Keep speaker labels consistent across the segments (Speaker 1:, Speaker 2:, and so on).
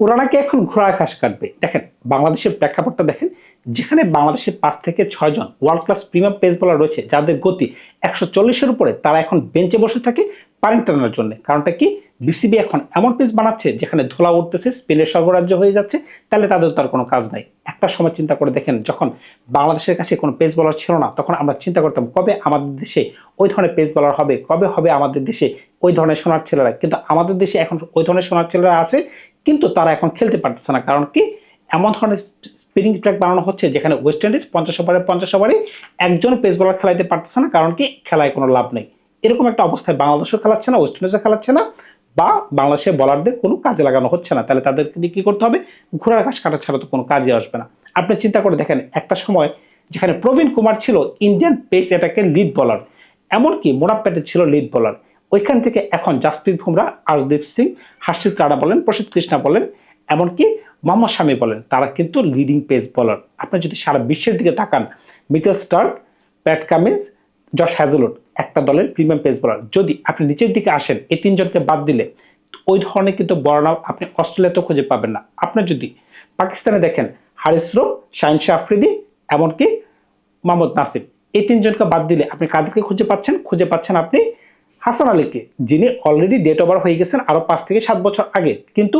Speaker 1: ওরা এখন ঘোড়ার ঘাস কাটবে। দেখেন, বাংলাদেশের প্রেক্ষাপটটা দেখেন, যেখানে বাংলাদেশের পাঁচ থেকে ছয় জন ওয়ার্ল্ড ক্লাস প্রিমিয়াম পেস বলার রয়েছে, যাদের গতি একশো চল্লিশের উপরে, তারা এখন বেঞ্চে বসে থাকে পানি টানার জন্য। কারণটা কি? বিসিবি এখন এমন পেস বানাচ্ছে, যেখানে ধোলা উঠতেছে স্পেনের সর্বরাজ্য হয়ে যাচ্ছে, তাহলে তাদের তার কোনো কাজ নাই। একটা সময় চিন্তা করে দেখেন, যখন বাংলাদেশের কাছে কোনো পেস বলার ছিল না, তখন আমরা চিন্তা করতাম, কবে আমাদের দেশে ওই ধরনের পেস বলার হবে, কবে হবে আমাদের দেশে ওই ধরনের সোনার ছেলেরা। কিন্তু আমাদের দেশে এখন ওই ধরনের সোনার ছেলেরা আছে কিন্তু তারা এখন খেলতে পারতেছে না। কারণ কি? এমন ধরনের স্পিনিং ট্র্যাক বানানো হচ্ছে যেখানে ওয়েস্ট ইন্ডিজ পঞ্চাশ ওভারে পঞ্চাশ ওভারে একজন পেস বলার খেলাইতে পারতেছে না। কারণ কি? খেলায় কোনো লাভ নেই। এরকম একটা অবস্থায় বাংলাদেশও খেলাচ্ছে না ওয়েস্ট ইন্ডিজও খেলাচ্ছে না বা বাংলাদেশের বলারদের কোনো কাজে লাগানো হচ্ছে না। তাহলে তাদেরকে দিয়ে কী করতে হবে? ঘোড়ার ঘাস কাটা ছাড়া তো কোনো কাজে আসবে না। আপনি চিন্তা করে দেখেন, একটা সময় যেখানে প্রবীণ কুমার ছিল ইন্ডিয়ান পেস অ্যাটাকের লিড বলার এমনকি মোরাব ছিল লিড বলার ওইখান থেকে এখন জাসপ্রীত বুমরা আরদীপ সিং, হার্ষিত কারা বলেন প্রসিদ্ধ কৃষ্ণা বলেন, এমনকি মোহাম্মদ শামি বলেন, তারা কিন্তু লিডিং পেস বলার আপনি যদি সারা বিশ্বের দিকে তাকান, Mitchell Starc, Pat Cummins, Josh Hazlewood একটা দলের প্রিমিয়াম পেস বলার যদি আপনি নিচের দিকে আসেন, এই তিনজনকে বাদ দিলে, ওই ধরনের কিন্তু বর্ণা আপনি অস্ট্রেলিয়াতেও খুঁজে পাবেন না। আপনি যদি পাকিস্তানে দেখেন, হারিস রোগ, শাহিন শাহ আফ্রিদি, এমনকি মোহাম্মদ নাসিম, এই তিনজনকে বাদ দিলে আপনি কাদেরকে খুঁজে পাচ্ছেন? খুঁজে পাচ্ছেন আপনি হাসান আলীকে, যিনি অলরেডি ডেট ওভার হয়ে গেছেন আরও পাঁচ থেকে সাত বছর আগে। কিন্তু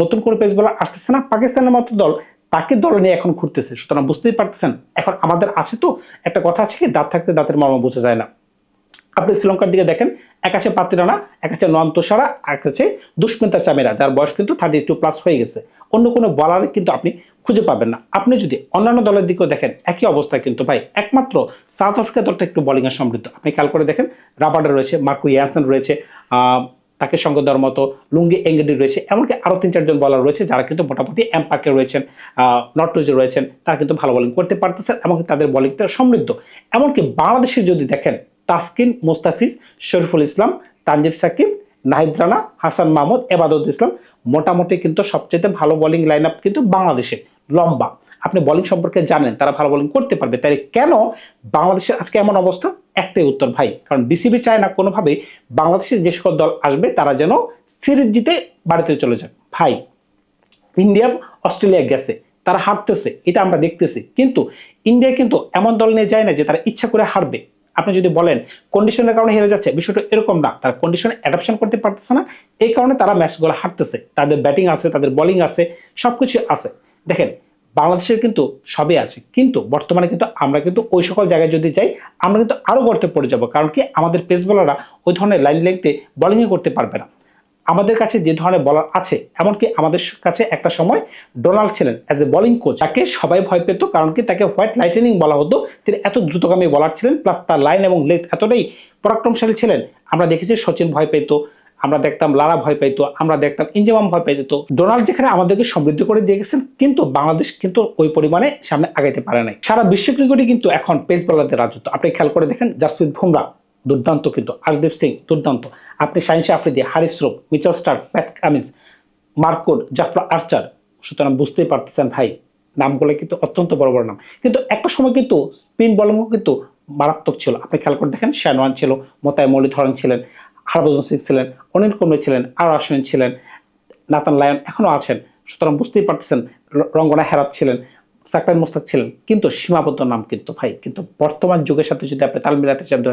Speaker 1: নতুন করে পেস বলার আসতেছে না, পাকিস্তানের মতো দল তাকে দল নিয়ে এখন ঘুরতেছে। সুতরাং বুঝতেই পারতেছেন, এখন আমাদের আছে তো, একটা কথা আছে কি, দাঁত থাকতে দাঁতের মর্ম বোঝা যায় না। আপনি শ্রীলঙ্কার দিকে দেখেন, এক আছে পাতিরানা এক আছে নয়ন্তসারা এক আছে দুষ্মিতা চামেরা, যার বয়স কিন্তু থার্টি টু প্লাস হয়ে গেছে। অন্য কোনো বলার কিন্তু আপনি খুঁজে পাবেন না। আপনি যদি অন্যান্য দলের দিকেও দেখেন, একই অবস্থা কিন্তু ভাই, একমাত্র সাউথ আফ্রিকা দলটা একটু বোলিংয়ে সমৃদ্ধ। আপনি খেয়াল করে দেখেন রাবার্ডে রয়েছে মার্কু ইয়ানসেন রয়েছে তাকে সঙ্গ দেওয়ার মতো লুঙ্গি এঙ্গেডি রয়েছে, এমনকি আরও তিন চারজন বলার রয়েছে, যারা কিন্তু মোটামুটি এম্পাকে রয়েছেন নটরোজে রয়েছেন, তারা কিন্তু ভালো বোলিং করতে পারতেছেন এমনকি তাদের বোলিংটা সমৃদ্ধ। এমনকি বাংলাদেশে যদি দেখেন তাসকিন মুস্তাফিজ, শরীফুল ইসলাম, তানজিব সাকিব, নাহিদ রানা, হাসান মাহমুদ, এবাদত ইসলাম। মোটামুটি কিন্তু সবচেয়ে ভালো বোলিং লাইন আপ কিন্তু বাংলাদেশে, লম্বা। আপনি বোলিং সম্পর্কে জানেন, তারা ভালো বোলিং করতে পারবে। তাই কেন বাংলাদেশের আজকে এমন অবস্থা? একটাই উত্তর ভাই, কারণ বিসিবি চায় না কোনোভাবে বাংলাদেশের যে সকল দল আসবে, তারা যেন সিরিজ জিতে বাড়িতে চলে যাক ভাই, ইন্ডিয়া, অস্ট্রেলিয়া গেছে, তারা হারতেছে, এটা আমরা দেখতেছি। কিন্তু ইন্ডিয়া কিন্তু এমন দল নিয়ে যায় না যে তারা ইচ্ছা করে হারবে। আপনি যদি বলেন কন্ডিশনের কারণে হেরে যাচ্ছে, বিষয়টা এরকম না। তারা কন্ডিশনে অ্যাডাপশন করতে পারতেছে না। এই কারণে তারা ম্যাচগুলো হারতেছে। তাদের ব্যাটিং আছে, তাদের বোলিং আছে সব কিছু আছে। দেখেন, বাংলাদেশের কিন্তু সবই আছে। কিন্তু বর্তমানে কিন্তু আমরা কিন্তু ওই সকল জায়গায় যদি যাই, আমরা কিন্তু আরও গর্তে পড়ে যাব। কারণ কি? আমাদের পেস বলাররা ওই ধরনের লাইন লেংথে বোলিংই করতে পারবে না। আমাদের কাছে যে ধরনের বলার আছে, এমনকি আমাদের কাছে একটা সময় ডোনাল্ড ছিলেন অ্যাজ এ বোলিং কোচ তাকে সবাই ভয় পেত, কারণ কি তাকে হোয়াইট লাইটেনিং বলা হতো। তিনি এত দ্রুতগামী বলার ছিলেন প্লাস তার লাইন এবং লেথ এতটাই পরাক্রমশালী ছিলেন। আমরা দেখেছি সচিন ভয় পেত, আমরা দেখতাম লারা ভয় পাইতো আমরা দেখতাম ইঞ্জামাম ভয় পাইতো ডোনাল্ড যেখানে আমাদেরকে সমৃদ্ধ করে দিয়ে গেছেন কিন্তু বাংলাদেশ কিন্তু ওই পরিমাণে সামনে আগাইতে পারে নাই। সারা বিশ্ব ক্রিকেটে কিন্তু এখন পেস বলারদের রাজত্ব। আপনি খেয়াল করে দেখেন জাসপ্রীত বুমরা দুর্দান্ত কিন্তু আশদীপ সিং দুর্দান্ত। আপনি Shaheen Shah Afridi, Haris Rauf, Mitchell Starc Pat Cummins Mark Wood Jofra Archer, সুতরাং বুঝতেই পারতেছেন ভাই, নামগুলো কিন্তু অত্যন্ত বড় বড় নাম। কিন্তু একটা সময় কিন্তু স্পিন বলিংও কিন্তু মারাত্মক ছিল। আপনি খেয়াল করে দেখেন শ্যানওয়ান ছিল মোতায় মৌলিধরন ছিলেন, হরভজন সিং ছিলেন, অনিল কুম্বে ছিলেন, আর আশ্বিন ছিলেন, নাতান লায়ন এখনও আছেন। সুতরাং বুঝতেই পারতেছেন রঙ্গনা হেরাত ছিলেন। সাকরান মোস্তাক ছিলেন, কিন্তু সীমাবদ্ধ নাম কিন্তু ভাই, কিন্তু বর্তমান যুগের সাথে যদি আপনি তাল মিলাতে চান দু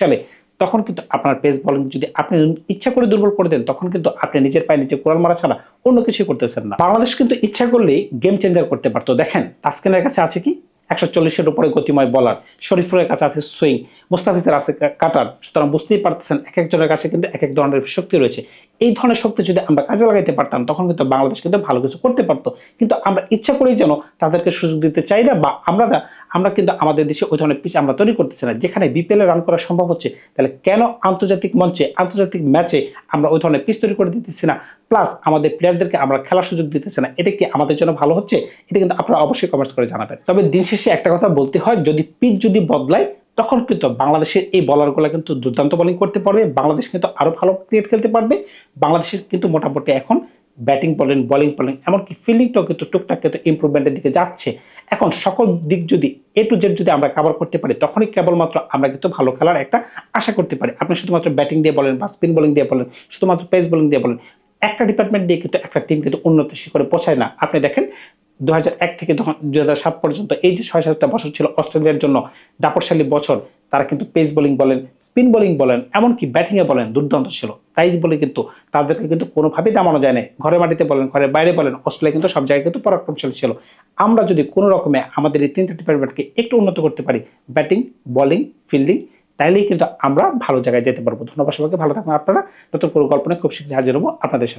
Speaker 1: সালে, তখন কিন্তু আপনার পেস বলিং যদি আপনি ইচ্ছা করে দুর্বল করে দেন, তখন কিন্তু আপনি নিজের পায়ে নিজে কোরআন মারা ছাড়া অন্য কিছুই করতেছেন না। বাংলাদেশ কিন্তু ইচ্ছা করলেই গেম চেঞ্জার করতে পারতো। দেখেন, তাসকিনের কাছে আছে কি? একশো চল্লিশের উপরে গতিময় বলার শরীফুলের কাছে আছে সুইং মুস্তাফিজের আছে কাটার সুতরাং বুঝতেই পারতেছেন এক একজনের কাছে কিন্তু এক এক ধরনের শক্তি রয়েছে। এই ধরনের শক্তি যদি আমরা কাজে লাগাইতে পারতাম, তখন কিন্তু বাংলাদেশ কিন্তু ভালো কিছু করতে পারতো। কিন্তু আমরা ইচ্ছা করেই যেন তাদেরকে সুযোগ দিতে চাই না বা আমরা আমরা কিন্তু আমাদের দেশে ওই ধরনের পিচ আমরা তৈরি করতেছি না। যেখানে বিপিএল রান করা সম্ভব হচ্ছে, তাহলে কেন আন্তর্জাতিক মঞ্চে, আন্তর্জাতিক ম্যাচে আমরা ওই ধরনের পিচ তৈরি করে দিতেছি না? প্লাস আমাদের প্লেয়ারদেরকে আমরা খেলার সুযোগ দিতেছি না। এটা কি আমাদের জন্য ভালো হচ্ছে? এটা কিন্তু আপনারা অবশ্যই কমেন্টস করে জানাবেন। তবে দিন শেষে একটা কথা বলতে হয়, যদি পিচ যদি বদলায় তখন কিন্তু বাংলাদেশের এই বলারগুলো কিন্তু দুর্দান্ত বোলিং করতে পারবে, বাংলাদেশ কিন্তু আরও ভালো ক্রিকেট খেলতে পারবে, বাংলাদেশের কিন্তু মোটামুটি এখন ব্যাটিং বলেন বোলিং বলেন এমনকি ফিল্ডিংটাও কিন্তু টুকটাক কিন্তু ইম্প্রুভমেন্টের দিকে যাচ্ছে। এখন সকল দিক যদি এ টু জেড যদি আমরা কাভার করতে পারি, তখনই কেবলমাত্র আমরা কিন্তু ভালো খেলার একটা আশা করতে পারি। আপনি শুধুমাত্র ব্যাটিং দিয়ে বলেন বা স্পিন বোলিং দিয়ে বলেন, শুধুমাত্র পেস বোলিং দিয়ে বলেন, একটা ডিপার্টমেন্ট দিয়ে কিন্তু একটা টিম কিন্তু উন্নত শিখরে পৌঁছায় না। আপনি দেখেন দু থেকে দুই হাজার সাত পর্যন্ত এই যে ছয় সাতটা বছর ছিল অস্ট্রেলিয়ার জন্য দাপটশালী বছর, তারা কিন্তু পেস বোলিং বলেন, স্পিন বোলিং বলেন, এমনকি ব্যাটিংয়ে বলেন, দুর্দান্ত ছিল। তাই বলে কিন্তু তাদেরকে কিন্তু কোনোভাবেই দামানো যায় না ঘরে মাটিতে বলেন ঘরের বাইরে বলেন, অস্ট্রেলিয়া কিন্তু সব জায়গায় কিন্তু পরাক্রমশালী ছিল। আমরা যদি কোনো রকমে আমাদের এই তিনটা ডিপার্টমেন্টকে একটু উন্নত করতে পারি, ব্যাটিং, বোলিং, ফিল্ডিং, তাইলেই কিন্তু আমরা ভালো জায়গায় যেতে পারব। ধন্যবাদ সবাইকে, ভালো থাকুন আপনারা। নতুন কোনো গল্প নিয়ে খুব শীঘ্রই হাজির হব আপনাদের সাথে।